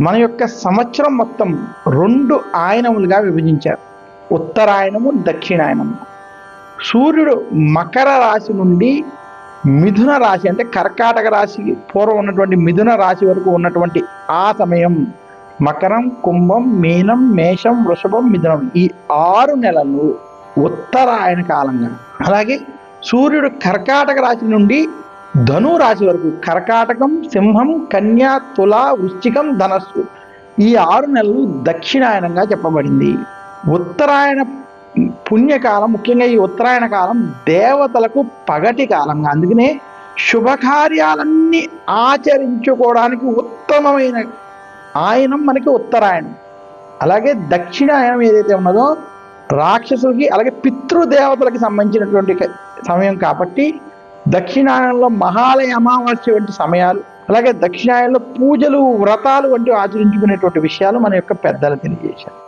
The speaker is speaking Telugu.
మన యొక్క సంవత్సరం మొత్తం రెండు ఆయనములుగా విభజించారు. ఉత్తరాయణము దక్షిణాయనము. సూర్యుడు మకర రాశి నుండి మిథున రాశి అంటే కర్కాటక రాశి పూర్వం ఉన్నటువంటి మిథున రాశి వరకు ఉన్నటువంటి ఆ సమయం మకరం కుంభం మీనం మేషం వృషభం మిథునం ఈ ఆరు నెలలు ఉత్తరాయణ కాలంగా. అలాగే సూర్యుడు కర్కాటక రాశి నుండి ధను రాశి వరకు కర్కాటకం సింహం కన్యా తుల వృశ్చికం ధనస్సు. ఈ ఆరు నెలలు దక్షిణాయనంగా చెప్పబడింది. ఉత్తరాయణ పుణ్యకాలం ముఖ్యంగా ఈ ఉత్తరాయణ కాలం దేవతలకు పగటి కాలంగా. అందుకనే శుభకార్యాలన్నీ ఆచరించుకోవడానికి ఉత్తమమైన ఆయనం మనకి ఉత్తరాయణం. అలాగే దక్షిణాయనం ఏదైతే ఉన్నదో రాక్షసులకి అలాగే పితృదేవతలకి సంబంధించినటువంటి సమయం కాబట్టి దక్షిణాయనంలో మహాలయ అమావాస్య వంటి సమయాలు అలాగే దక్షిణాయనంలో పూజలు వ్రతాలు వంటివి ఆచరించుకునేటువంటి విషయాలు మన యొక్క పెద్దలు తెలియజేశారు.